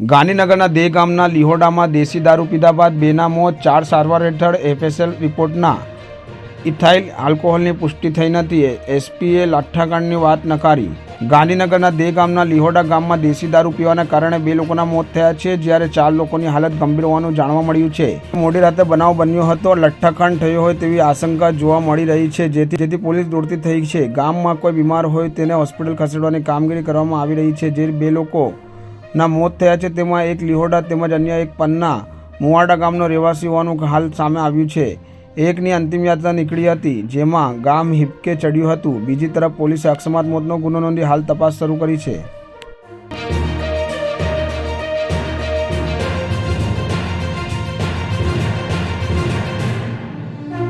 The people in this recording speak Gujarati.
ગાંધીનગરના દે ગામના લિહોડામાં દેશી દારૂ પીધા બાદ બેના મોત ચાર સારવાર હેઠળ એફએસએલ રિપોર્ટના ઇથાઇલ આલ્કોહોલની પુષ્ટિ થઈ નથી. એસપીએ લાઠાકાંડની વાત નકારી. ગાંધીનગરના દે ગામના લિહોડા ગામમાં દેશી દારૂ પીવાના કારણે બે લોકોના મોત થયા છે, જ્યારે ચાર લોકોની હાલત ગંભીર હોવાનું જાણવા મળ્યું છે. મોડી રાતે બનાવ બન્યો હતો લઠ્ઠાકાંડ થયો હોય તેવી આશંકા જોવા મળી રહી છે, જેથી જેથી પોલીસ દોડતી થઈ છે. ગામમાં કોઈ બીમાર હોય તેને હોસ્પિટલ ખસેડવાની કામગીરી કરવામાં આવી રહી છે, જે બે લોકો ના, મોત થયા છે તેમાં એક લિહોડા તેમજ અન્ય એક પન્ના મુવાડા ગામનો રહેવાસી હોવાનું હાલ સામે આવ્યું છે. એકની અંતિમ યાત્રા નીકળી હતી, જેમાં ગામ હિપકે ચડ્યું હતું. બીજી તરફ પોલીસે અકસ્માત, મોતનો ગુનો નોંધી હાલ તપાસ શરૂ કરી છે.